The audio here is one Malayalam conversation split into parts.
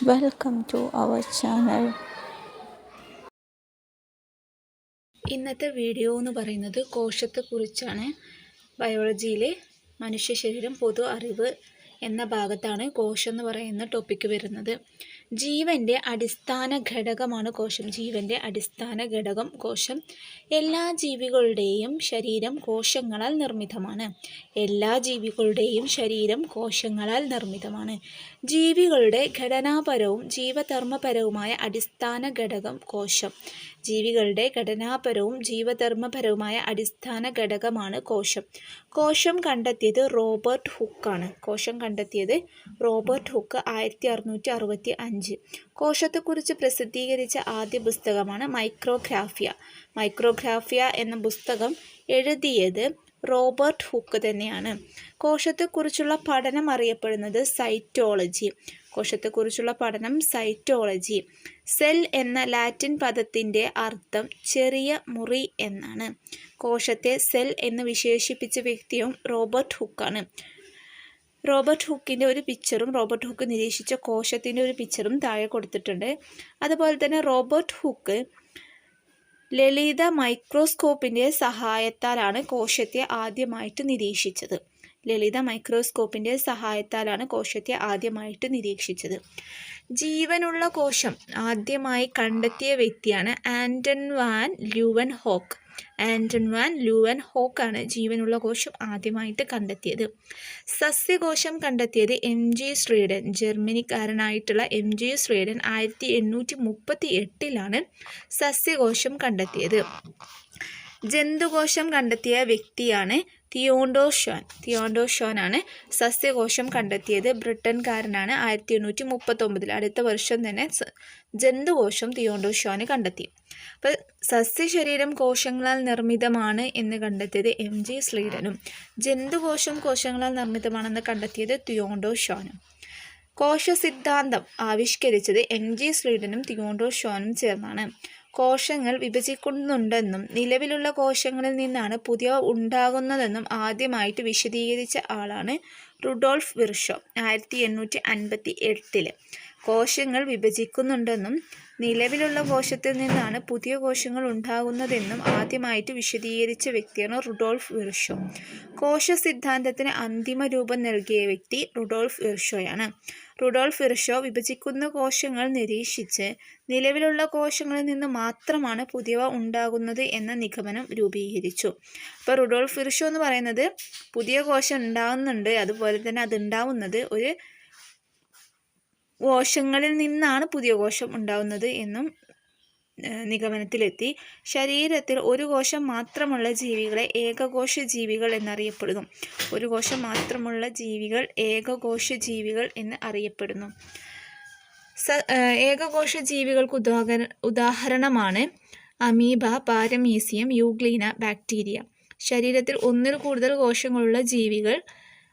വെൽക്കം ടു അവർ ചാനൽ ഇന്നത്തെ വീഡിയോ എന്ന് പറയുന്നത് കോശത്തെക്കുറിച്ചാണ് ബയോളജിയിലെ മനുഷ്യ ശരീരം പൊതു അറിവ് എന്ന ഭാഗത്താണ് കോശം എന്ന് പറയുന്ന ടോപ്പിക്ക് വരുന്നത്. ജീവന്റെ അടിസ്ഥാന ഘടകമാണ് കോശം. ജീവന്റെ അടിസ്ഥാന ഘടകം കോശം. എല്ലാ ജീവികളുടെയും ശരീരം കോശങ്ങളാൽ നിർമ്മിതമാണ്. എല്ലാ ജീവികളുടെയും ശരീരം കോശങ്ങളാൽ നിർമ്മിതമാണ്. ജീവികളുടെ ഘടനാപരവും ജീവധർമ്മപരവുമായ അടിസ്ഥാന ഘടകം കോശം. ജീവികളുടെ ഘടനാപരവും ജീവധർമ്മപരവുമായ അടിസ്ഥാന ഘടകമാണ് കോശം. കോശം കണ്ടെത്തിയത് റോബർട്ട് ഹുക്കാണ്. കോശം കണ്ടെത്തിയത് റോബർട്ട് ഹുക്ക് ആയിരത്തി അറുന്നൂറ്റി അറുപത്തി അഞ്ച് കോശത്തെക്കുറിച്ച് പ്രസിദ്ധീകരിച്ച ആദ്യ പുസ്തകമാണ് മൈക്രോഗ്രാഫിയ. മൈക്രോഗ്രാഫിയ എന്ന പുസ്തകം എഴുതിയത് റോബർട്ട് ഹുക്ക് തന്നെയാണ്. കോശത്തെക്കുറിച്ചുള്ള പഠനം അറിയപ്പെടുന്നത് സൈറ്റോളജി. കോശത്തെക്കുറിച്ചുള്ള പഠനം സൈറ്റോളജി. സെൽ എന്ന ലാറ്റിൻ പദത്തിന്റെ അർത്ഥം ചെറിയ മുറി എന്നാണ്. കോശത്തെ സെൽ എന്ന് വിശേഷിപ്പിച്ച വ്യക്തിയും റോബർട്ട് ഹുക്കാണ്. റോബർട്ട് ഹുക്കിന്റെ ഒരു പിക്ചറും റോബർട്ട് ഹുക്ക് നിരീക്ഷിച്ച കോശത്തിന്റെ ഒരു പിക്ചറും താഴെ കൊടുത്തിട്ടുണ്ട്. അതുപോലെ തന്നെ റോബർട്ട് ഹുക്ക് ലളിത മൈക്രോസ്കോപ്പിന്റെ സഹായത്താലാണ് കോശത്തെ ആദ്യമായിട്ട് നിരീക്ഷിച്ചത്. ലളിത മൈക്രോസ്കോപ്പിന്റെ സഹായത്താലാണ് കോശത്തെ ആദ്യമായിട്ട് നിരീക്ഷിച്ചത്. ജീവനുള്ള കോശം ആദ്യമായി കണ്ടെത്തിയ വ്യക്തിയാണ് Anton van Leeuwenhoek. Anton van Leeuwen ഹോക്കാണ് ജീവനുള്ള കോശം ആദ്യമായിട്ട് കണ്ടെത്തിയത്. സസ്യകോശം കണ്ടെത്തിയത് എം ജി ശ്രീഡൻ ജർമ്മനിക്കാരനായിട്ടുള്ള എം ജി ശ്രീഡൻ ആയിരത്തി എണ്ണൂറ്റി മുപ്പത്തി എട്ടിലാണ് സസ്യകോശം കണ്ടെത്തിയത്. ജന്തുകോശം കണ്ടെത്തിയ വ്യക്തിയാണ് തിയോണ്ടോ ഷോൻ. തിയോണ്ടോ ഷോനാണ് സസ്യകോശം കണ്ടെത്തിയത്. ബ്രിട്ടൻകാരനാണ് ആയിരത്തി എണ്ണൂറ്റി മുപ്പത്തൊമ്പതിൽ അടുത്ത വർഷം തന്നെ ജന്തുകോശം തിയോണ്ടോ ഷോന് കണ്ടെത്തി. അപ്പോൾ സസ്യശരീരം കോശങ്ങളാൽ നിർമ്മിതമാണ് എന്ന് കണ്ടെത്തിയത് എം ജി സ്ലീഡനും ജന്തുകോശം കോശങ്ങളാൽ നിർമ്മിതമാണെന്ന് കണ്ടെത്തിയത് തിയോണ്ടോ ഷോനും. കോശ സിദ്ധാന്തം ആവിഷ്കരിച്ചത് എം ജി ശ്രീഡനും തിയോണ്ടോ ഷോനും ചേർന്നാണ്. കോശങ്ങൾ വിഭജിക്കുന്നുണ്ടെന്നും നിലവിലുള്ള കോശങ്ങളിൽ നിന്നാണ് പുതിയ ഉണ്ടാകുന്നതെന്നും ആദ്യമായിട്ട് വിശദീകരിച്ച ആളാണ് റുഡോൾഫ് വിർഷോ ആയിരത്തി എണ്ണൂറ്റി അൻപത്തി എട്ടിൽ കോശങ്ങൾ വിഭജിക്കുന്നുണ്ടെന്നും നിലവിലുള്ള കോശത്തിൽ നിന്നാണ് പുതിയ കോശങ്ങൾ ഉണ്ടാകുന്നതെന്നും ആദ്യമായിട്ട് വിശദീകരിച്ച വ്യക്തിയാണ് റുഡോൾഫ് വിർഷോ. കോശ സിദ്ധാന്തത്തിന് അന്തിമ രൂപം നൽകിയ വ്യക്തി റുഡോൾഫ് വിർഷോയാണ്. റുഡോൾഫ് ഇർഷോ വിഭജിക്കുന്ന കോശങ്ങൾ നിരീക്ഷിച്ച് നിലവിലുള്ള കോശങ്ങളിൽ നിന്ന് മാത്രമാണ് പുതിയവ ഉണ്ടാകുന്നത് എന്ന നിഗമനം രൂപീകരിച്ചു. അപ്പോൾ റുഡോൾഫ് ഇർഷോ എന്ന് പറയുന്നത് പുതിയ കോശം ഉണ്ടാകുന്നുണ്ട് അതുപോലെ തന്നെ അത് ഉണ്ടാവുന്നത് ഒരു കോശങ്ങളിൽ നിന്നാണ് പുതിയ കോശം ഉണ്ടാകുന്നത് എന്നും നിഗമനത്തിലെത്തി. ശരീരത്തിൽ ഒരു കോശം മാത്രമുള്ള ജീവികളെ ഏകകോശ ജീവികൾ എന്നറിയപ്പെടുന്നു. ഒരു കോശം മാത്രമുള്ള ജീവികൾ ഏകകോശ ജീവികൾ എന്ന് അറിയപ്പെടുന്നു. സ ഏകകോശ ജീവികൾക്ക് ഉദാഹര ഉദാഹരണമാണ് അമീബ പാരമീസിയം യൂഗ്ലീന ബാക്ടീരിയ. ശരീരത്തിൽ ഒന്നിൽ കൂടുതൽ കോശങ്ങളുള്ള ജീവികൾ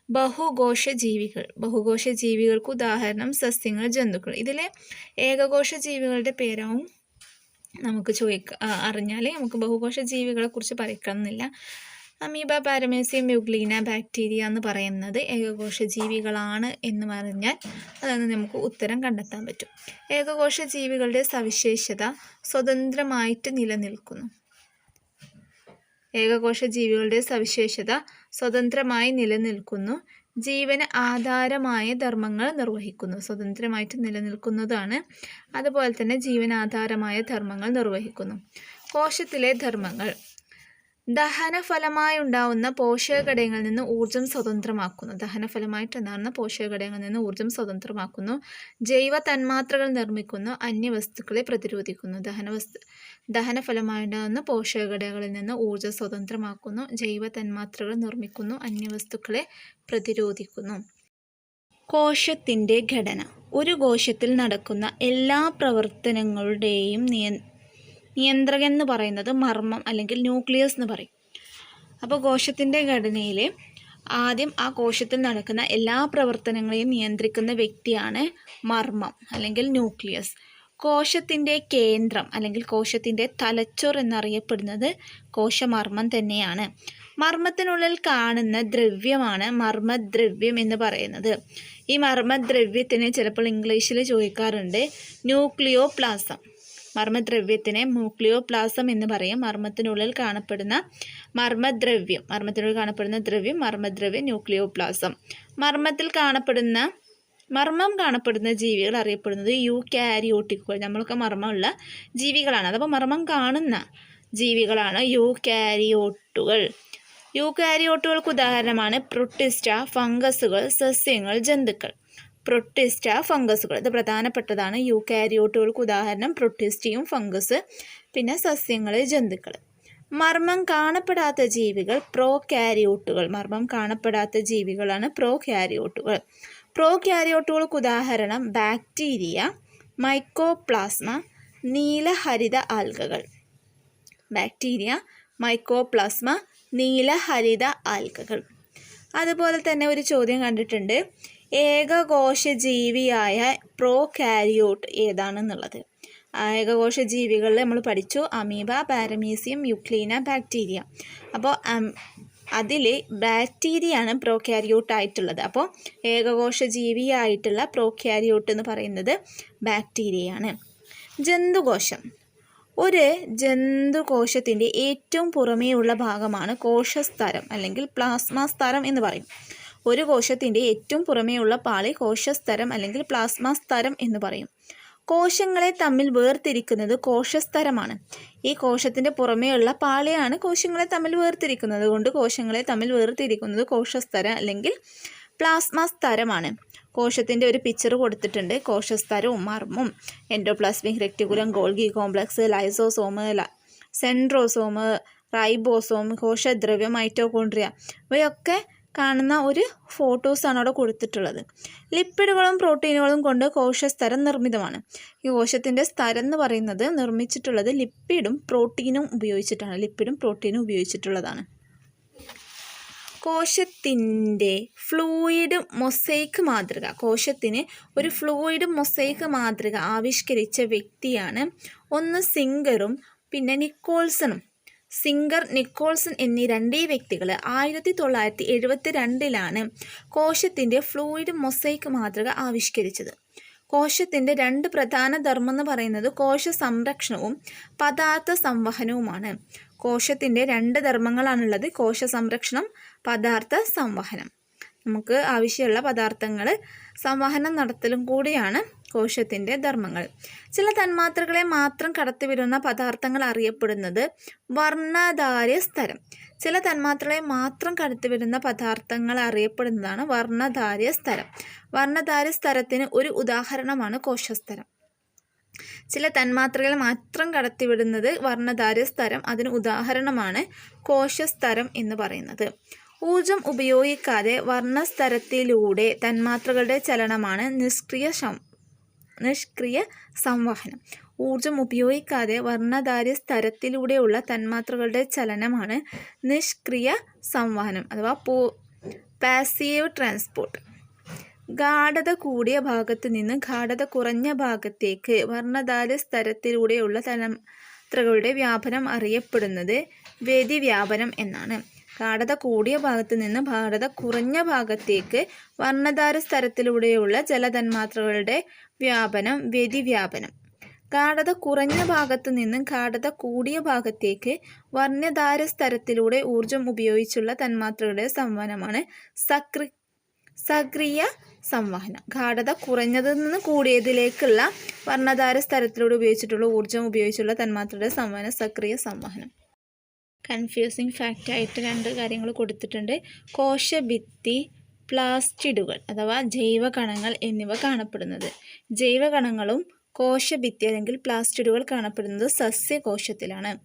ബഹുകോശ ജീവികൾ. ബഹുകോശ ജീവികൾക്ക് ഉദാഹരണം സസ്യങ്ങൾ ജന്തുക്കൾ. ഇതിലെ ഏകകോശ ജീവികളുടെ പേരാവും നമുക്ക് ചോദിക്ക അറിഞ്ഞാൽ നമുക്ക് ബഹുകോശ ജീവികളെ കുറിച്ച് പറയിക്കണമെന്നില്ല അമീബ പാരമേസിയം യുഗ്ലീന ബാക്ടീരിയ എന്ന് പറയുന്നത് ഏകകോശ ജീവികളാണ് എന്ന് പറഞ്ഞാൽ അതാണ് നമുക്ക് ഉത്തരം കണ്ടെത്താൻ പറ്റും. ഏകകോശ ജീവികളുടെ സവിശേഷത സ്വതന്ത്രമായിട്ട് നിലനിൽക്കുന്നു. ഏകകോശ ജീവികളുടെ സവിശേഷത സ്വതന്ത്രമായി നിലനിൽക്കുന്നു. ജീവന് ആധാരമായ ധർമ്മങ്ങൾ നിർവഹിക്കുന്നു. സ്വതന്ത്രമായിട്ട് നിലനിൽക്കുന്നതാണ്. അതുപോലെ തന്നെ ജീവനാധാരമായ ധർമ്മങ്ങൾ നിർവഹിക്കുന്നു. കോശത്തിലെ ധർമ്മങ്ങൾ. ദഹനഫലമായി ഉണ്ടാവുന്ന പോഷകഘടകങ്ങളിൽ നിന്ന് ഊർജം സ്വതന്ത്രമാക്കുന്നു. ദഹനഫലമായിട്ടുണ്ടാകുന്ന പോഷകഘടകങ്ങളിൽ നിന്ന് ഊർജം സ്വതന്ത്രമാക്കുന്നു. ജൈവ തന്മാത്രകൾ നിർമ്മിക്കുന്നു. അന്യവസ്തുക്കളെ പ്രതിരോധിക്കുന്നു. ദഹനവസ്തു ദഹനഫലമായുണ്ടാകുന്ന പോഷകഘടകങ്ങളിൽ നിന്ന് ഊർജം സ്വതന്ത്രമാക്കുന്നു. ജൈവ തന്മാത്രകൾ നിർമ്മിക്കുന്നു. അന്യവസ്തുക്കളെ പ്രതിരോധിക്കുന്നു. കോശത്തിന്റെ ഘടന. ഒരു കോശത്തിൽ നടക്കുന്ന എല്ലാ പ്രവർത്തനങ്ങളുടെയും നിയ നിയന്ത്രകൻ എന്ന് പറയുന്നത് മർമ്മം അല്ലെങ്കിൽ ന്യൂക്ലിയസ് എന്ന് പറയും. അപ്പോൾ കോശത്തിന്റെ ഘടനയിൽ ആദ്യം ആ കോശത്തിൽ നടക്കുന്ന എല്ലാ പ്രവർത്തനങ്ങളെയും നിയന്ത്രിക്കുന്ന വ്യക്തിയാണ് മർമ്മം അല്ലെങ്കിൽ ന്യൂക്ലിയസ്. കോശത്തിന്റെ കേന്ദ്രം അല്ലെങ്കിൽ കോശത്തിന്റെ തലച്ചോർ എന്നറിയപ്പെടുന്നത് കോശമർമ്മം തന്നെയാണ്. മർമ്മത്തിനുള്ളിൽ കാണുന്ന ദ്രവ്യമാണ് മർമ്മദ്രവ്യം എന്ന് പറയുന്നത്. ഈ മർമ്മദ്രവ്യത്തിന് ചിലപ്പോൾ ഇംഗ്ലീഷിൽ ചോദിക്കാറുണ്ട് ന്യൂക്ലിയോ പ്ലാസം മർമ്മദ്രവ്യത്തിനെ ന്യൂക്ലിയോ പ്ലാസം എന്ന് പറയും. മർമ്മത്തിനുള്ളിൽ കാണപ്പെടുന്ന മർമ്മദ്രവ്യം മർമ്മത്തിനുള്ളിൽ കാണപ്പെടുന്ന ദ്രവ്യം മർമ്മദ്രവ്യം ന്യൂക്ലിയോ പ്ലാസം മർമ്മത്തിൽ കാണപ്പെടുന്ന മർമ്മം കാണപ്പെടുന്ന ജീവികൾ അറിയപ്പെടുന്നത് യു കാരിയോട്ടിക്കുകൾ. നമ്മൾക്ക് മർമ്മമുള്ള ജീവികളാണ്. അതപ്പോൾ മർമ്മം കാണുന്ന ജീവികളാണ് യു കാരിയോട്ടുകൾ. യൂക്കാരിയോട്ടുകൾക്ക് ഉദാഹരണമാണ് പ്രൊട്ടിസ്റ്റ ഫംഗസുകൾ സസ്യങ്ങൾ ജന്തുക്കൾ. പ്രൊട്ടിസ്റ്റ ഫംഗസുകൾ ഇത് പ്രധാനപ്പെട്ടതാണ്. യൂക്കാരിയോട്ടുകൾക്ക് ഉദാഹരണം പ്രൊട്ടിസ്റ്റിയും ഫംഗസ് പിന്നെ സസ്യങ്ങൾ ജന്തുക്കൾ. മർമ്മം കാണപ്പെടാത്ത ജീവികൾ പ്രോ കാരിയോട്ടുകൾ മർമ്മം കാണപ്പെടാത്ത ജീവികളാണ് പ്രോ കാരിയോട്ടുകൾ പ്രോ കാരിയോട്ടുകൾക്ക് ഉദാഹരണം ബാക്ടീരിയ മൈക്കോപ്ലാസ്മ നീലഹരിത ആൽഗകൾ. ബാക്ടീരിയ മൈക്കോപ്ലാസ്മ നീലഹരിത ആൽഗകൾ. അതുപോലെ തന്നെ ഒരു ചോദ്യം കണ്ടിട്ടുണ്ട്. ഏകകോശ ജീവിയായ പ്രോ കാരിയോട്ട് ഏതാണെന്നുള്ളത്. ഏകകോശ ജീവികളിൽ നമ്മൾ പഠിച്ചു അമീബ പാരമീസിയം യുക്ലീന ബാക്ടീരിയ. അപ്പോൾ അതിൽ ബാക്ടീരിയയാണ് പ്രോക്യാരിയോട്ട് ആയിട്ടുള്ളത് അപ്പോൾ ഏകകോശ ജീവിയായിട്ടുള്ള പ്രോക്യാരിയോട്ട് എന്ന് പറയുന്നത് ബാക്ടീരിയയാണ്. ജന്തുകോശം. ഒരു ജന്തുകോശത്തിന്റെ ഏറ്റവും പുറമേയുള്ള ഭാഗമാണ് കോശസ്തരം അല്ലെങ്കിൽ പ്ലാസ്മ സ്തരം എന്ന് പറയും. ഒരു കോശത്തിന്റെ ഏറ്റവും പുറമേയുള്ള പാളി കോശസ്തരം അല്ലെങ്കിൽ പ്ലാസ്മ സ്തരം എന്ന് പറയും. കോശങ്ങളെ തമ്മിൽ വേർതിരിക്കുന്നത് കോശസ്തരമാണ്. ഈ കോശത്തിന്റെ പുറമേയുള്ള പാളിയാണ് കോശങ്ങളെ തമ്മിൽ വേർതിരിക്കുന്നത്. കൊണ്ട് കോശങ്ങളെ തമ്മിൽ വേർതിരിക്കുന്നത് കോശസ്തരം അല്ലെങ്കിൽ പ്ലാസ്മ സ്തരമാണ്. കോശത്തിന്റെ ഒരു പിക്ചർ കൊടുത്തിട്ടുണ്ട്. കോശസ്തരവും മർമ്മും endoplasmic reticulum Golgi complex lysosome centrosome ribosome കോശദ്രവ്യം mitochondria ഇവയൊക്കെ കാണുന്ന ഒരു ഫോട്ടോസാണ് അവിടെ കൊടുത്തിട്ടുള്ളത്. ലിപ്പിഡുകളും പ്രോട്ടീനുകളും കൊണ്ട് കോശസ്തരം നിർമ്മിതമാണ്. ഈ കോശത്തിന്റെ സ്തരം എന്ന് പറയുന്നത് നിർമ്മിച്ചിട്ടുള്ളത് ലിപ്പിഡും പ്രോട്ടീനും ഉപയോഗിച്ചിട്ടാണ്. ലിപ്പിഡും പ്രോട്ടീനും ഉപയോഗിച്ചിട്ടുള്ളതാണ്. കോശത്തിന്റെ ഫ്ലൂയിഡ് മൊസൈക്ക് മാതൃക. കോശത്തിന് ഒരു ഫ്ലൂയിഡ് മൊസൈക്ക് മാതൃക ആവിഷ്കരിച്ച വ്യക്തിയാണ്. ഒന്ന് സിംഗറും പിന്നെ നിക്കോൾസണും. സിംഗർ നിക്കോൾസൺ എന്നീ രണ്ടേ വ്യക്തികൾ ആയിരത്തി തൊള്ളായിരത്തി എഴുപത്തി രണ്ടിലാണ് കോശത്തിന്റെ ഫ്ലൂയിഡ് മൊസൈക്ക് മാതൃക ആവിഷ്കരിച്ചത്. കോശത്തിന്റെ രണ്ട് പ്രധാന ധർമ്മം എന്ന് പറയുന്നത് കോശ സംരക്ഷണവും പദാർത്ഥ സംവഹനവുമാണ്. കോശത്തിന്റെ രണ്ട് ധർമ്മങ്ങളാണുള്ളത് കോശ സംരക്ഷണം പദാർത്ഥ സംവഹനം. നമുക്ക് ആവശ്യമുള്ള പദാർത്ഥങ്ങൾ സംവഹനം നടത്തലും കൂടിയാണ് കോശത്തിന്റെ ധർമ്മങ്ങൾ. ചില തന്മാത്രകളെ മാത്രം കടത്തിവിടുന്ന പദാർത്ഥങ്ങൾ അറിയപ്പെടുന്നത് വർണധാര്യ സ്ഥലം. ചില തന്മാത്രകളെ മാത്രം കടത്തിവിടുന്ന പദാർത്ഥങ്ങൾ അറിയപ്പെടുന്നതാണ് വർണധാര്യ സ്ഥലം. വർണധാര്യ സ്ഥലത്തിന് ഒരു ഉദാഹരണമാണ് കോശസ്ഥലം. ചില തന്മാത്രകൾ മാത്രം കടത്തിവിടുന്നത് വർണധാര്യ സ്ഥലം. അതിന് ഉദാഹരണമാണ് കോശസ്തരം എന്ന് പറയുന്നത്. ഊർജം ഉപയോഗിക്കാതെ വർണസ്തരത്തിലൂടെ തന്മാത്രകളുടെ ചലനമാണ് നിഷ്ക്രിയ നിഷ്ക്രിയ സംവഹനം. ഊർജം ഉപയോഗിക്കാതെ വർണധാര്യ സ്തരത്തിലൂടെയുള്ള തന്മാത്രകളുടെ ചലനമാണ് നിഷ്ക്രിയ സംവഹനം അഥവാ പോ പാസീവ് ട്രാൻസ്പോർട്ട് ഗാഠത കൂടിയ ഭാഗത്ത് നിന്ന് ഗാഠത കുറഞ്ഞ ഭാഗത്തേക്ക് വർണധാര്യ സ്തരത്തിലൂടെയുള്ള തന്മാത്രകളുടെ വ്യാപനം അറിയപ്പെടുന്നത് വ്യതിവ്യാപനം എന്നാണ്. ഗാഠത കൂടിയ ഭാഗത്ത് നിന്ന് ഗാഠത കുറഞ്ഞ ഭാഗത്തേക്ക് വർണധാര സ്ഥലത്തിലൂടെയുള്ള ജലതന്മാത്രകളുടെ വ്യാപനം വ്യതിവ്യാപനം. ഗാഠത കുറഞ്ഞ ഭാഗത്തു നിന്നും ഗാഠത കൂടിയ ഭാഗത്തേക്ക് വർണധാര സ്ഥലത്തിലൂടെ ഊർജം ഉപയോഗിച്ചുള്ള തന്മാത്രകളുടെ സംവഹനമാണ് സക്രി സക്രിയ സംവഹനം. ഗാഠത കുറഞ്ഞതിൽ നിന്ന് കൂടിയതിലേക്കുള്ള വർണധാര സ്ഥലത്തിലൂടെ ഉപയോഗിച്ചിട്ടുള്ള ഊർജം ഉപയോഗിച്ചുള്ള തന്മാത്രയുടെ സംവഹനം സക്രിയ സംവഹനം. കൺഫ്യൂസിങ് ഫാക്റ്റായിട്ട് രണ്ട് കാര്യങ്ങൾ കൊടുത്തിട്ടുണ്ട്. കോശഭിത്തി പ്ലാസ്റ്റിഡുകൾ അഥവാ ജൈവകണങ്ങൾ എന്നിവ കാണപ്പെടുന്നത്. ജൈവകണങ്ങളും കോശഭിത്തി അല്ലെങ്കിൽ പ്ലാസ്റ്റിഡുകൾ കാണപ്പെടുന്നത് സസ്യകോശത്തിലാണ്.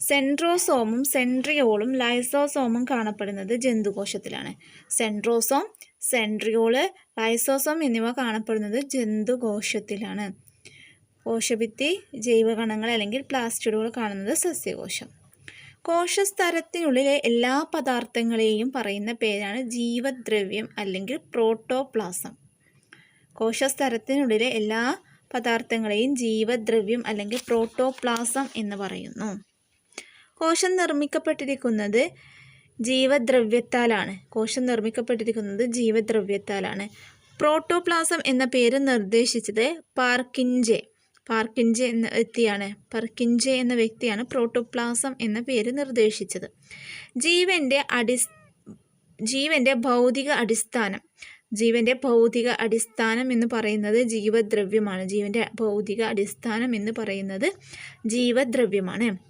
സെൻട്രോസോമും സെൻട്രിയോളും ലൈസോസോമും കാണപ്പെടുന്നത് ജന്തുകോശത്തിലാണ്. സെൻട്രോസോം സെൻട്രിയോൾ ലൈസോസോം എന്നിവ കാണപ്പെടുന്നത് ജന്തുകോശത്തിലാണ്. കോശഭിത്തി ജൈവകണങ്ങൾ അല്ലെങ്കിൽ പ്ലാസ്റ്റിഡുകൾ കാണുന്നത് സസ്യകോശം. കോശസ്തരത്തിനുള്ളിലെ എല്ലാ പദാർത്ഥങ്ങളെയും പറയുന്ന പേരാണ് ജീവദ്രവ്യം അല്ലെങ്കിൽ പ്രോട്ടോപ്ലാസം. കോശസ്തരത്തിനുള്ളിലെ എല്ലാ പദാർത്ഥങ്ങളെയും ജീവദ്രവ്യം അല്ലെങ്കിൽ പ്രോട്ടോപ്ലാസം എന്ന് പറയുന്നു. കോശം നിർമ്മിക്കപ്പെട്ടിരിക്കുന്നത് ജീവദ്രവ്യത്താലാണ്. കോശം നിർമ്മിക്കപ്പെട്ടിരിക്കുന്നത് ജീവദ്രവ്യത്താലാണ്. പ്രോട്ടോപ്ലാസം എന്ന പേര് നിർദ്ദേശിച്ചത് പാർക്കിഞ്ചെ പാർക്കിഞ്ചെ എന്ന വ്യക്തിയാണ്. പർക്കിൻജെ എന്ന വ്യക്തിയാണ് പ്രോട്ടോപ്ലാസം എന്ന പേര് നിർദ്ദേശിച്ചത്. ജീവന്റെ അടിസ് ജീവന്റെ ഭൗതിക അടിസ്ഥാനം. ജീവന്റെ ഭൗതിക അടിസ്ഥാനം എന്ന് പറയുന്നത് ജീവദ്രവ്യമാണ്. ജീവന്റെ ഭൗതിക അടിസ്ഥാനം എന്ന് പറയുന്നത് ജീവദ്രവ്യമാണ്.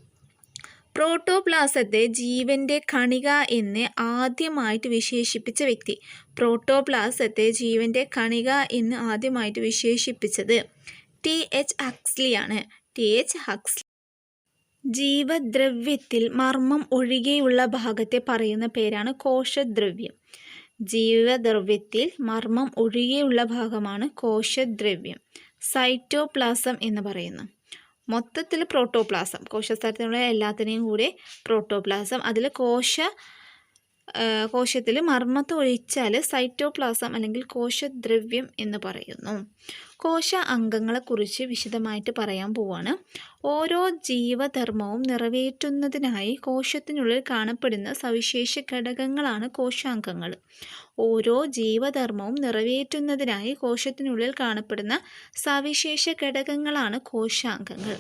പ്രോട്ടോപ്ലാസത്തെ ജീവന്റെ കണിക എന്ന് ആദ്യമായിട്ട് വിശേഷിപ്പിച്ച വ്യക്തി. പ്രോട്ടോപ്ലാസത്തെ ജീവന്റെ കണിക എന്ന് ആദ്യമായിട്ട് വിശേഷിപ്പിച്ചത് ടി എച്ച് ഹക്സ്ലിയാണ്. ടി എച്ച് ഹക്സ്ലി ജീവദ്രവ്യത്തിൽ മർമ്മം ഒഴികെയുള്ള ഭാഗത്തെ പറയുന്ന പേരാണ് കോശദ്രവ്യം. ജീവദ്രവ്യത്തിൽ മർമ്മം ഒഴികെയുള്ള ഭാഗമാണ് കോശദ്രവ്യം. സൈറ്റോപ്ലാസം എന്ന് പറയുന്നു. മൊത്തത്തിൽ പ്രോട്ടോപ്ലാസം കോശസ്ഥലത്തിലുള്ള എല്ലാത്തിനെയും കൂടി പ്രോട്ടോപ്ലാസം അതിൽ കോശ കോശത്തിൽ മർമ്മത്ത് ഒഴിച്ചാൽ സൈറ്റോപ്ലാസം അല്ലെങ്കിൽ കോശദ്രവ്യം എന്ന് പറയുന്നു. കോശ അംഗങ്ങളെക്കുറിച്ച് വിശദമായിട്ട് പറയാൻ പോവാണ്. ഓരോ ജീവധർമ്മവും നിറവേറ്റുന്നതിനായി കോശത്തിനുള്ളിൽ കാണപ്പെടുന്ന സവിശേഷ ഘടകങ്ങളാണ് കോശാംഗങ്ങൾ. ഓരോ ജീവധർമ്മവും നിറവേറ്റുന്നതിനായി കോശത്തിനുള്ളിൽ കാണപ്പെടുന്ന സവിശേഷ ഘടകങ്ങളാണ് കോശാംഗങ്ങൾ.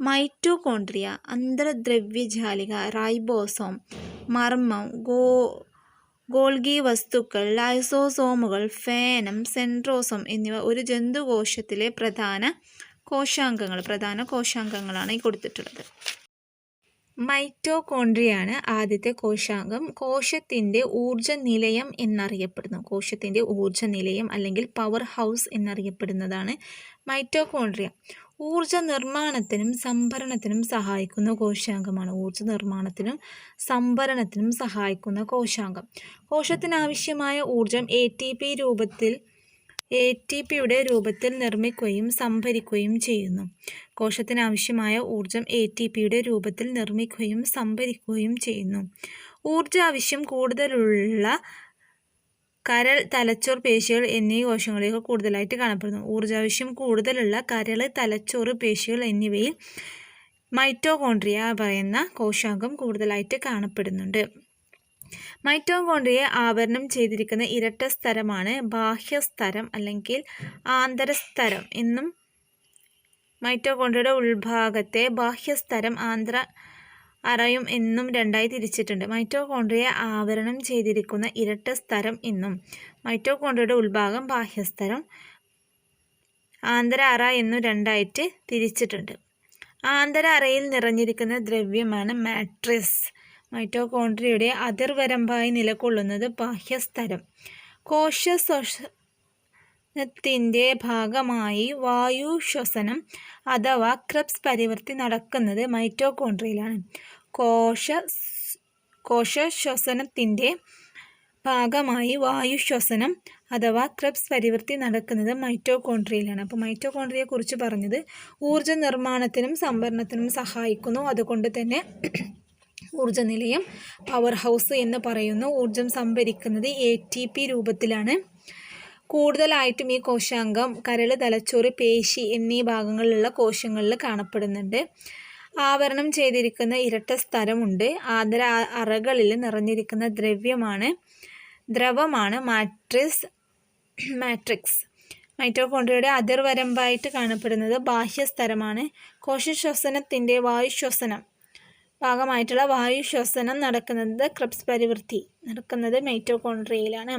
മൈറ്റോകോൺട്രിയ അന്തർദ്രവ്യജാലിക റൈബോസോം മർമ്മം ഗോൾഗി വസ്തുക്കൾ ലൈസോസോമുകൾ ഫേനം സെൻട്രോസോം എന്നിവ ഒരു ജന്തുകോശത്തിലെ പ്രധാന കോശാംഗങ്ങൾ പ്രധാന കോശാംഗങ്ങളാണ് ഈ കൊടുത്തിട്ടുള്ളത്. മൈറ്റോകോൺഡ്രിയാണ് ആദ്യത്തെ കോശാംഗം. കോശത്തിന്റെ ഊർജ നിലയം എന്നറിയപ്പെടുന്നു. കോശത്തിന്റെ ഊർജ നിലയം അല്ലെങ്കിൽ പവർ ഹൗസ് എന്നറിയപ്പെടുന്നതാണ് മൈറ്റോകോൺട്രിയ ഊർജ നിർമ്മാണത്തിനും സംഭരണത്തിനും സഹായിക്കുന്ന കോശാംഗമാണ്. ഊർജ നിർമ്മാണത്തിനും സംഭരണത്തിനും സഹായിക്കുന്ന കോശാംഗം. കോശത്തിനാവശ്യമായ ഊർജം എ ടി പി രൂപത്തിൽ എ ടി പിയുടെ രൂപത്തിൽ നിർമ്മിക്കുകയും സംഭരിക്കുകയും ചെയ്യുന്നു. കോശത്തിനാവശ്യമായ ഊർജം എ ടി പിയുടെ രൂപത്തിൽ നിർമ്മിക്കുകയും സംഭരിക്കുകയും ചെയ്യുന്നു. ഊർജ ആവശ്യം കൂടുതലുള്ള കരൾ തലച്ചോർ പേശികൾ എന്നീ കോശങ്ങളിൽ കൂടുതലായിട്ട് കാണപ്പെടുന്നു. ഊർജാവശ്യം കൂടുതലുള്ള കരൾ തലച്ചോർ പേശികൾ എന്നിവയിൽ മൈറ്റോകോൺട്രിയ പറയുന്ന കോശാംഗം കൂടുതലായിട്ട് കാണപ്പെടുന്നുണ്ട്. മൈറ്റോകോൺട്രിയെ ആവരണം ചെയ്തിരിക്കുന്ന ഇരട്ട സ്തരമാണ് ബാഹ്യസ്തരം അല്ലെങ്കിൽ ആന്തരസ്തരം എന്നും മൈറ്റോകോൺട്രിയയുടെ ഉൾഭാഗത്തെ ബാഹ്യസ്തരം ആന്തര അറയും എന്നും രണ്ടായി തിരിച്ചിട്ടുണ്ട്. മൈറ്റോകോണ്ട്രിയെ ആവരണം ചെയ്തിരിക്കുന്ന ഇരട്ട സ്തരം എന്നും മൈറ്റോകോണ്ട്രിയുടെ ഉൾഭാഗം ബാഹ്യസ്തരം ആന്തര അറ എന്നും രണ്ടായിട്ട് തിരിച്ചിട്ടുണ്ട്. ആന്തര അറയിൽ നിറഞ്ഞിരിക്കുന്ന ദ്രവ്യമാണ് മാട്രിസ് മൈറ്റോകോൺഡ്രിയയുടെ അതിർവരമ്പായി നിലകൊള്ളുന്നത് ബാഹ്യസ്തരം കോശ ശ്വസനത്തിന്റെ ഭാഗമായി വായു ശ്വസനം അഥവാ ക്രബ്സ് പരിവർത്തി നടക്കുന്നത് മൈറ്റോകോൺട്രിയയിലാണ് കോശ കോശ ശ്വസനത്തിന്റെ ഭാഗമായി വായു ശ്വസനം അഥവാ ക്രബ്സ് പരിവർത്തി നടക്കുന്നത് മൈറ്റോകോൺട്രിയയിലാണ് അപ്പോൾ മൈറ്റോകോൺട്രിയയെ കുറിച്ച് പറഞ്ഞത് ഊർജ നിർമ്മാണത്തിനും സംഭരണത്തിനും സഹായിക്കുന്നു. അതുകൊണ്ട് തന്നെ ഊർജ നിലയം പവർ ഹൗസ് എന്ന് പറയുന്നു ഊർജം സംഭരിക്കുന്നത് എ ടി പി രൂപത്തിലാണ്. കൂടുതലായിട്ടും ഈ കോശാംഗം കരൾ തലച്ചോറ് പേശി എന്നീ ഭാഗങ്ങളിലുള്ള കോശങ്ങളിൽ കാണപ്പെടുന്നുണ്ട്. ആവരണം ചെയ്തിരിക്കുന്ന ഇരട്ട സ്ഥലമുണ്ട് ആദര അറകളിൽ നിറഞ്ഞിരിക്കുന്ന ദ്രവ്യമാണ് ദ്രവമാണ് മാട്രിസ് മാട്രിക്സ്. മൈറ്റോകോൺട്രിയയുടെ അതിർവരമ്പായിട്ട് കാണപ്പെടുന്നത് ബാഹ്യസ്തരമാണ്. കോശശ്വസനത്തിന്റെ വായുശ്വസനം ഭാഗമായിട്ടുള്ള വായു ശ്വസനം നടക്കുന്നത് ക്രിപ്സ് പരിവൃത്തി നടക്കുന്നത് മൈറ്റോകോൺട്രിയയിലാണ്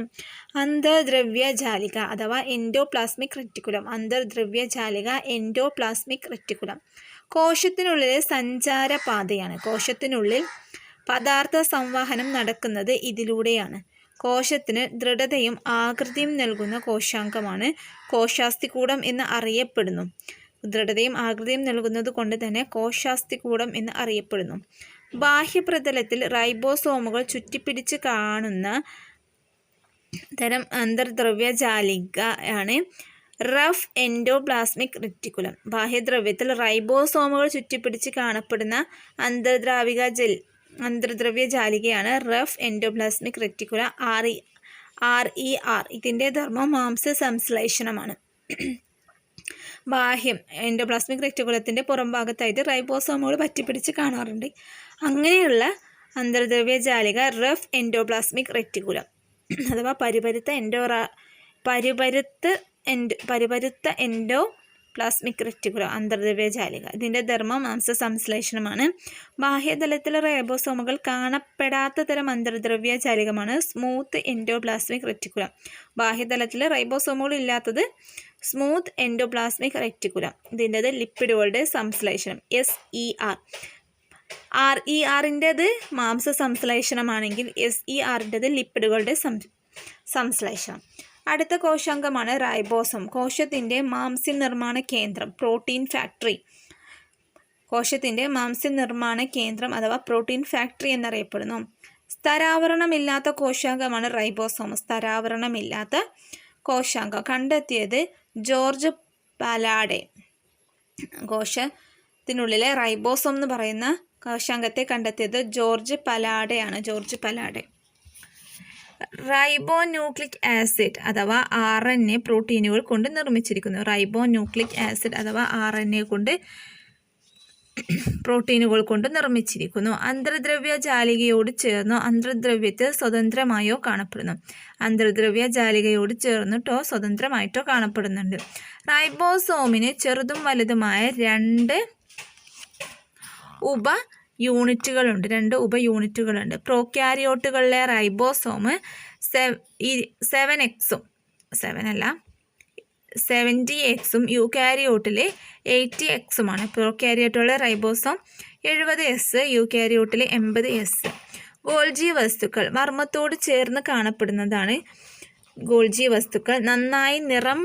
അന്തർദ്രവ്യ ജാലിക അഥവാ എൻഡോപ്ലാസ്മിക് റെറ്റിക്കുലം അന്തർദ്രവ്യ ജാലിക എൻഡോപ്ലാസ്മിക് റെറ്റിക്കുലം. കോശത്തിനുള്ളിലെ സഞ്ചാരപാതയാണ്. കോശത്തിനുള്ളിൽ പദാർത്ഥ സംവഹനം നടക്കുന്നത് ഇതിലൂടെയാണ്. കോശത്തിന് ദൃഢതയും ആകൃതിയും നൽകുന്ന കോശാംഗമാണ് കോശാസ്തികൂടം എന്ന് അറിയപ്പെടുന്നു. ദൃഢതയും ആകൃതിയും നൽകുന്നത് കൊണ്ട് തന്നെ കോശാസ്തികൂടം എന്ന് അറിയപ്പെടുന്നു. ബാഹ്യപ്രതലത്തിൽ റൈബോസോമുകൾ ചുറ്റിപ്പിടിച്ച് കാണുന്ന തരം അന്തർദ്രവ്യജാലിക ആണ് റഫ് എൻഡോപ്ലാസ്മിക് റെറ്റിക്കുലം. ബാഹ്യദ്രവ്യത്തിൽ റൈബോസോമുകൾ ചുറ്റിപ്പിടിച്ച് കാണപ്പെടുന്ന അന്തർദ്രാവിക ജെൽ അന്തർദ്രവ്യ ജാലികയാണ് rough endoplasmic reticulum R E R E R. ഇതിന്റെ ധർമ്മം മാംസ സംശ്ലേഷണമാണ് ബാഹ്യം എൻഡോപ്ലാസ്മിക് രക്തകുലത്തിന്റെ പുറം ഭാഗത്തായിട്ട് റൈബോസോമുകൾ പറ്റിപ്പിടിച്ച് കാണാറുണ്ട്. അങ്ങനെയുള്ള അന്തർദ്രവ്യ ജാലിക റഫ് എൻഡോപ്ലാസ്മിക് റെറ്റിക്കുലം അഥവാ പരിപരുത്ത എൻഡോറ പരിപരുത്ത് എൻഡ് പരിപരുത്ത എൻഡോ പ്ലാസ്മിക് റെറ്റിക്കുലർ അന്തർദ്രവ്യ ജാലിക ഇതിന്റെ ധർമ്മം മാംസ സംശ്ലേഷണമാണ് ബാഹ്യതലത്തിലെ റേബോസോമുകൾ കാണപ്പെടാത്ത തരം അന്തർദ്രവ്യ ജാലികമാണ് സ്മൂത്ത് എൻഡോപ്ലാസ്മിക് റെറ്റിക്കുലം ബാഹ്യതലത്തിലെ റൈബോസോമുകൾ ഇല്ലാത്തത് സ്മൂത്ത് എൻഡോപ്ലാസ്മിക് റെറ്റിക്കുലം ഇതിന്റെത് ലിപ്പിഡുകളുടെ സംശ്ലേഷണം S E R. R E ആറിന്റെത് മാംസ സംശ്ലേഷണമാണെങ്കിൽ എസ് ഇ ആറിന്റെത് ലിപ്പിഡുകളുടെ സംശ്ലേഷണം. അടുത്ത കോശാംഗമാണ് റൈബോസം. കോശത്തിന്റെ മാംസ്യ നിർമ്മാണ കേന്ദ്രം പ്രോട്ടീൻ ഫാക്ടറി. കോശത്തിന്റെ മാംസ്യ നിർമ്മാണ കേന്ദ്രം അഥവാ പ്രോട്ടീൻ ഫാക്ടറി എന്നറിയപ്പെടുന്നു. സ്ഥരാവരണമില്ലാത്ത കോശാംഗമാണ് റൈബോസോം. സ്ഥരാവരണമില്ലാത്ത കോശാംഗം. കണ്ടെത്തിയത് ജോർജ് പലാഡെ കോശത്തിനുള്ളിലെ റൈബോസോം എന്ന് പറയുന്ന കോശാംഗത്തെ കണ്ടെത്തിയത് ജോർജ് പലാഡെയാണ് George Palade ribonucleic acid അഥവാ ആർ എൻ എ പ്രോട്ടീനുകൾ കൊണ്ട് നിർമ്മിച്ചിരിക്കുന്നു. റൈബോ ന്യൂക്ലിക് ആസിഡ് അഥവാ ആർ എൻ എ കൊണ്ട് പ്രോട്ടീനുകൾ കൊണ്ട് നിർമ്മിച്ചിരിക്കുന്നു. അന്തർദ്രവ്യ ജാലികയോട് ചേർന്നോ അന്തർദ്രവ്യത്തിൽ സ്വതന്ത്രമായോ കാണപ്പെടുന്നു. അന്തർദ്രവ്യ ജാലികയോട് ചേർന്നിട്ടോ സ്വതന്ത്രമായിട്ടോ കാണപ്പെടുന്നുണ്ട്. റൈബോസോമിന് ചെറുതും വലുതുമായ രണ്ട് ഉപ യൂണിറ്റുകളുണ്ട്. രണ്ട് ഉപ യൂണിറ്റുകളുണ്ട് പ്രോക്യാരിയോട്ടുകളിലെ റൈബോസോം സെവൻ എക്സും സെവൻ അല്ല സെവന്റി എക്സും യൂക്കാരിയോട്ടിലെ എയ്റ്റി എക്സുമാണ് പ്രോക്യാരിയോട്ടുകളിലെ റൈബോസോം എഴുപത് എസ് യൂക്കാരിയോട്ടിലെ എൺപത് എസ് ഗോൾജി വസ്തുക്കൾ മർമ്മത്തോട് ചേർന്ന് കാണപ്പെടുന്നതാണ് ഗോൾജി വസ്തുക്കൾ. നന്നായി നിറം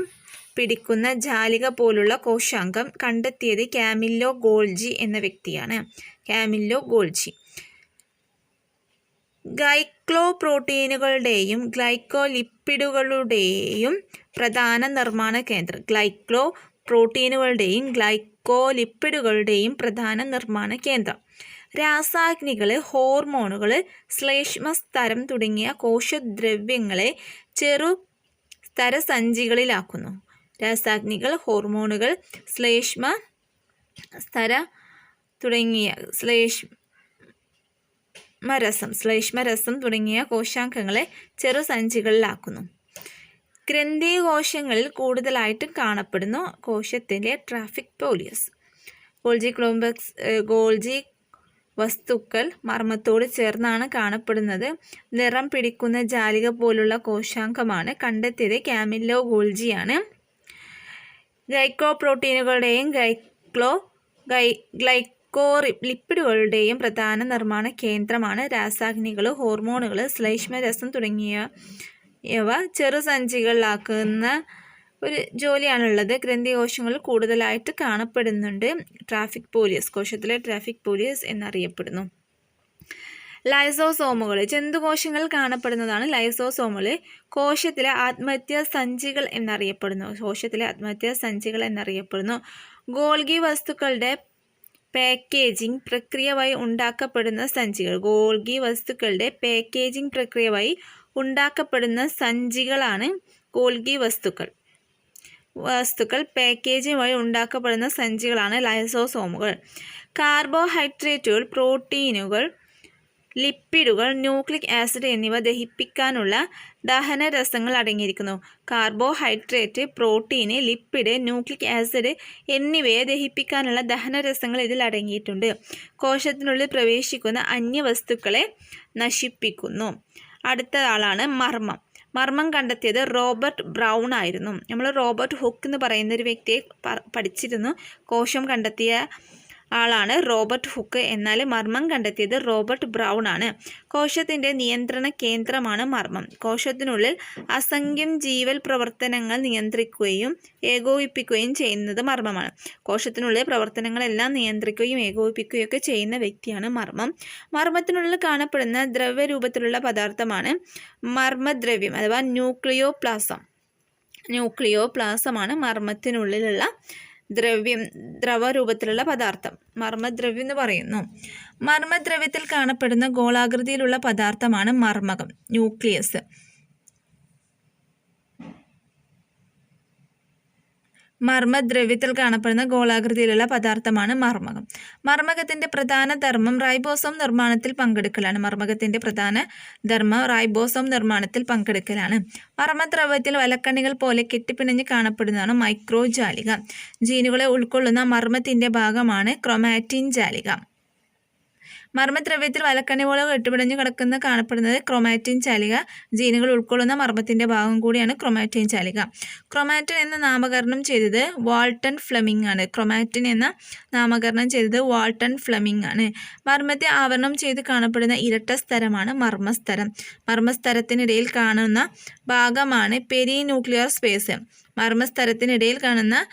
പിടിക്കുന്ന ജാലിക പോലുള്ള കോശാംഗം കണ്ടെത്തിയത് കാമില്ലോ ഗോൾജി എന്ന വ്യക്തിയാണ്. Camillo Golgi. ഗൈക്ലോ പ്രോട്ടീനുകളുടെയും ഗ്ലൈക്കോലിപ്പിഡുകളുടെയും പ്രധാന നിർമ്മാണ കേന്ദ്രം ഗ്ലൈക്ലോ പ്രോട്ടീനുകളുടെയും ഗ്ലൈക്കോലിപ്പിഡുകളുടെയും പ്രധാന നിർമ്മാണ കേന്ദ്രം. രാസാഗ്നികൾ ഹോർമോണുകൾ ശ്ലേഷ്മസ്തരം തുടങ്ങിയ കോശദ്രവ്യങ്ങളെ ചെറു സ്തരസഞ്ചികളിലാക്കുന്നു രാസാഗ്നികൾ ഹോർമോണുകൾ ശ്ലേഷ്മ സ്ഥര തുടങ്ങിയ ശ്ലേഷ്മരസം ശ്ലേഷ്മരസം തുടങ്ങിയ കോശാംഗങ്ങളെ ചെറുസഞ്ചികളിലാക്കുന്നു ഗ്രന്ഥികോശങ്ങളിൽ കൂടുതലായിട്ടും കാണപ്പെടുന്നു കോശത്തിന്റെ traffic police Golgi complex Golgi വസ്തുക്കൾ മർമ്മത്തോട് ചേർന്നാണ് കാണപ്പെടുന്നത്. നിറം പിടിക്കുന്ന ജാലിക പോലുള്ള കോശാംഗമാണ് കണ്ടെത്തിയത് ക്യാമില്ലോ ഗോൾജിയാണ് ഗൈക്കോ പ്രോട്ടീനുകളുടെയും ഗൈക്ലോ ഗൈ ഗ്ലൈക്കോ ലിപ്പിഡുകളുടെയും പ്രധാന നിർമ്മാണ കേന്ദ്രമാണ്. രാസാഗ്നികൾ ഹോർമോണുകൾ ശ്ലേഷ്മരസം തുടങ്ങിയവ ചെറുസഞ്ചികളിലാക്കുന്ന ഒരു ജോലിയാണുള്ളത്. ഗ്രന്ഥികോശങ്ങൾ കൂടുതലായിട്ട് കാണപ്പെടുന്നുണ്ട് ട്രാഫിക് പോലീസ് കോശത്തിലെ ട്രാഫിക് പോലീസ് എന്നറിയപ്പെടുന്നു. ലൈസോസോമുകൾ. ജന്തുകോശങ്ങൾ കാണപ്പെടുന്നതാണ് ലൈസോസോമുകൾ. കോശത്തിലെ ആത്മഹത്യാ സഞ്ചികൾ എന്നറിയപ്പെടുന്നു. കോശത്തിലെ ആത്മഹത്യാ സഞ്ചികൾ എന്നറിയപ്പെടുന്നു. ഗോൾഗി വസ്തുക്കളുടെ പാക്കേജിംഗ് പ്രക്രിയ വഴി ഉണ്ടാക്കപ്പെടുന്ന സഞ്ചികൾ. ഗോൾഗി വസ്തുക്കളുടെ പാക്കേജിംഗ് പ്രക്രിയ വഴി ഉണ്ടാക്കപ്പെടുന്ന സഞ്ചികളാണ് ഗോൾഗി വസ്തുക്കൾ. വസ്തുക്കൾ പാക്കേജിംഗ് വഴി ഉണ്ടാക്കപ്പെടുന്ന സഞ്ചികളാണ് ലൈസോസോമുകൾ. കാർബോഹൈഡ്രേറ്റുകൾ പ്രോട്ടീനുകൾ ലിപ്പിഡുകൾ ന്യൂക്ലിക് ആസിഡ് എന്നിവ ദഹിപ്പിക്കാനുള്ള ദഹനരസങ്ങൾ അടങ്ങിയിരിക്കുന്നു. Carbohydrate protein lipid nucleic acid എന്നിവയെ ദഹിപ്പിക്കാനുള്ള ദഹനരസങ്ങൾ ഇതിൽ അടങ്ങിയിട്ടുണ്ട്. കോശത്തിനുള്ളിൽ പ്രവേശിക്കുന്ന അന്യവസ്തുക്കളെ നശിപ്പിക്കുന്നു. അടുത്ത ആളാണ് മർമ്മം. മർമ്മം കണ്ടെത്തിയത് റോബർട്ട് ബ്രൗൺ ആയിരുന്നു. നമ്മൾ റോബർട്ട് ഹുക്ക് എന്ന് പറയുന്ന ഒരു വ്യക്തിയെ പഠിച്ചിരുന്നു. കോശം കണ്ടെത്തിയ ആളാണ് റോബർട്ട് ഹുക്ക്. എന്നാൽ മർമ്മം കണ്ടെത്തിയത് റോബർട്ട് ബ്രൗൺ ആണ്. കോശത്തിന്റെ നിയന്ത്രണ കേന്ദ്രമാണ് മർമ്മം. കോശത്തിനുള്ളിൽ അസംഖ്യം ജീവൽ പ്രവർത്തനങ്ങൾ നിയന്ത്രിക്കുകയും ഏകോപിപ്പിക്കുകയും ചെയ്യുന്നത് മർമ്മമാണ്. കോശത്തിനുള്ളിൽ പ്രവർത്തനങ്ങളെല്ലാം നിയന്ത്രിക്കുകയും ഏകോപിപ്പിക്കുകയും ഒക്കെ ചെയ്യുന്ന വ്യക്തിയാണ് മർമ്മം. മർമ്മത്തിനുള്ളിൽ കാണപ്പെടുന്ന ദ്രവ്യരൂപത്തിലുള്ള പദാർത്ഥമാണ് മർമ്മദ്രവ്യം അഥവാ ന്യൂക്ലിയോ പ്ലാസം ന്യൂക്ലിയോ പ്ലാസമാണ് മർമ്മത്തിനുള്ളിലുള്ള ദ്രവ്യം ദ്രവരൂപത്തിലുള്ള പദാർത്ഥം മർമ്മദ്രവ്യം എന്ന് പറയുന്നു. മർമ്മദ്രവ്യത്തിൽ കാണപ്പെടുന്ന ഗോളാകൃതിയിലുള്ള പദാർത്ഥമാണ് മർമ്മകം ന്യൂക്ലിയസ്. മർമ്മദ്രവ്യത്തിൽ കാണപ്പെടുന്ന ഗോളാകൃതിയിലുള്ള പദാർത്ഥമാണ് മർമ്മകം. മർമ്മകത്തിന്റെ പ്രധാന ധർമ്മം റൈബോസോം നിർമ്മാണത്തിൽ പങ്കെടുക്കലാണ്. മർമ്മകത്തിന്റെ പ്രധാന ധർമ്മം റൈബോസോം നിർമ്മാണത്തിൽ പങ്കെടുക്കലാണ്. മർമ്മദ്രവ്യത്തിൽ വലക്കണ്ണികൾ പോലെ കെട്ടിപ്പിണഞ്ഞ് കാണപ്പെടുന്നതാണ് മൈക്രോജാലിക. ജീനുകളെ ഉൾക്കൊള്ളുന്ന മർമ്മത്തിന്റെ ഭാഗമാണ് ക്രൊമാറ്റിൻ ജാലിക. മർമ്മദ്രവ്യത്തിൽ വലക്കണ്ണി പോലെ കെട്ടുപിടഞ്ഞു കിടക്കുന്ന കാണപ്പെടുന്നത് ക്രൊമാറ്റിൻ ചാലിക. ജീനുകൾ ഉൾക്കൊള്ളുന്ന മർമ്മത്തിന്റെ ഭാഗം കൂടിയാണ് ക്രൊമാറ്റിൻ ചാലിക. ക്രൊമാറ്റിൻ എന്ന നാമകരണം ചെയ്തത് വാൾട്ടൺ ഫ്ലെമിംഗ് ആണ്. ക്രൊമാറ്റിൻ എന്ന നാമകരണം ചെയ്തത് വാൾട്ടൺ ഫ്ലെമിംഗ് ആണ്. മർമ്മത്തെ ആവരണം ചെയ്ത് കാണപ്പെടുന്ന ഇരട്ട സ്ഥലമാണ് മർമ്മസ്തരം. മർമ്മസ്തരത്തിനിടയിൽ കാണുന്ന ഭാഗമാണ് പെരി ന്യൂക്ലിയർ സ്പേസ്. മർമ്മസ്തരത്തിനിടയിൽ കാണുന്ന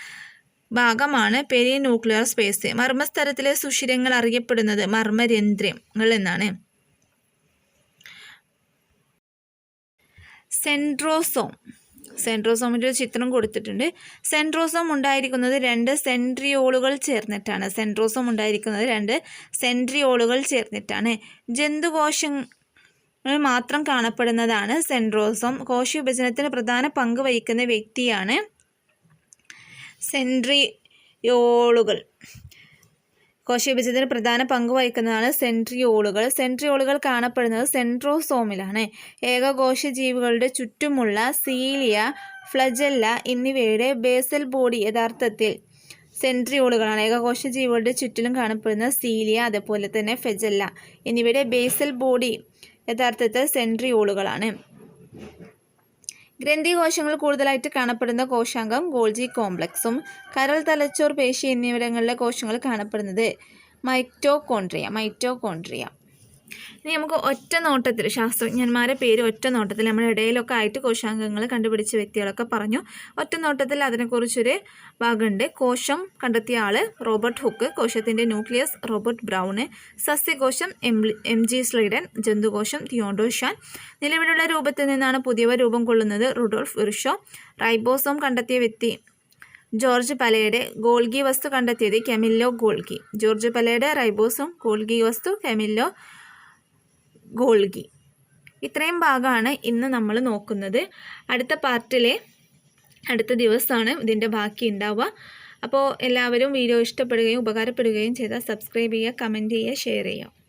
ഭാഗമാണ് പെരി ന്യൂക്ലിയർ സ്പേസ്. മർമ്മസ്തരത്തിലെ സുഷിരങ്ങൾ അറിയപ്പെടുന്നത് മർമ്മരന്ധ്രങ്ങൾ എന്നാണ് സെൻട്രോസോം. സെൻട്രോസോമിന്റെ ഒരു ചിത്രം കൊടുത്തിട്ടുണ്ട്. സെൻട്രോസോം ഉണ്ടായിരിക്കുന്നത് രണ്ട് സെൻട്രിയോളുകൾ ചേർന്നിട്ടാണ്. സെൻട്രോസോം ഉണ്ടായിരിക്കുന്നത് രണ്ട് സെൻട്രിയോളുകൾ ചേർന്നിട്ടാണ്. ജന്തുകോശങ്ങൾ മാത്രം കാണപ്പെടുന്നതാണ് സെൻട്രോസോം. കോശ കോശവിഭജനത്തിന് പ്രധാന പങ്ക് വഹിക്കുന്ന വ്യക്തിയാണ് സെൻട്രിയോളുകൾ. കോശവിഭജനത്തിന് പ്രധാന പങ്ക് വഹിക്കുന്നതാണ് സെൻട്രിയോളുകൾ. സെൻട്രിയോളുകൾ കാണപ്പെടുന്നത് സെൻട്രോസോമിലാണ്. ഏകകോശ ജീവികളുടെ ചുറ്റുമുള്ള സീലിയ ഫ്ലജല്ല എന്നിവയുടെ ബേസൽ ബോഡി യഥാർത്ഥത്തിൽ സെൻട്രിയോളുകളാണ്. ഏകകോശ ജീവികളുടെ ചുറ്റിലും കാണപ്പെടുന്ന സീലിയ അതുപോലെ തന്നെ ഫെജല്ല എന്നിവയുടെ ബേസൽ ബോഡി യഥാർത്ഥത്തിൽ സെൻട്രിയോളുകളാണ്. ഗ്രന്ഥികോശങ്ങൾ കൂടുതലായിട്ട് കാണപ്പെടുന്ന കോശാംഗം ഗോൾജി കോംപ്ലക്സും കരൾ തലച്ചോർ പേശി എന്നിവിടങ്ങളിലെ കോശങ്ങൾ കാണപ്പെടുന്നത് മൈറ്റോകോൺട്രിയ മൈറ്റോകോൺട്രിയ ഇനി നമുക്ക് ഒറ്റ നോട്ടത്തിൽ ശാസ്ത്രജ്ഞന്മാരെ പേര് ഒറ്റ നോട്ടത്തിൽ നമ്മുടെ ഇടയിലൊക്കെ ആയിട്ട് കോശാംഗങ്ങൾ കണ്ടുപിടിച്ച വ്യക്തികളൊക്കെ പറഞ്ഞു. ഒറ്റ നോട്ടത്തിൽ അതിനെക്കുറിച്ചൊരു ഭാഗമുണ്ട്. കോശം കണ്ടെത്തിയ ആൾ റോബർട്ട് ഹുക്ക്. കോശത്തിന്റെ ന്യൂക്ലിയസ് റോബർട്ട് ബ്രൗണ്. സസ്യകോശം എം ജി സ്ലൈഡൻ ജന്തുകോശം തിയോണ്ടോ ഷാൻ. നിലവിലുള്ള രൂപത്തിൽ നിന്നാണ് പുതിയവ രൂപം കൊള്ളുന്നത് റുഡോൾഫ് ഉർഷോ. റൈബോസോം കണ്ടെത്തിയ വ്യക്തി ജോർജ് പലയുടെ ഗോൾഗി വസ്തു കണ്ടെത്തിയത് കെമില്ലോ ഗോൾഗി. ജോർജ് പലയുടെ റൈബോസോം ഗോൾഗി വസ്തു കെമില്ലോ ഗോൾഗി. ഇത്രയും ഭാഗമാണ് ഇന്ന് നമ്മൾ നോക്കുന്നത്. അടുത്ത പാർട്ടിലെ അടുത്ത ദിവസമാണ് ഇതിന്റെ ബാക്കി ഉണ്ടാവുക. അപ്പോൾ എല്ലാവരും വീഡിയോ ഇഷ്ടപ്പെടുകയും ഉപകാരപ്പെടുകയും ചെയ്താൽ സബ്സ്ക്രൈബ് ചെയ്യുക കമന്റ് ചെയ്യുക ഷെയർ ചെയ്യുക.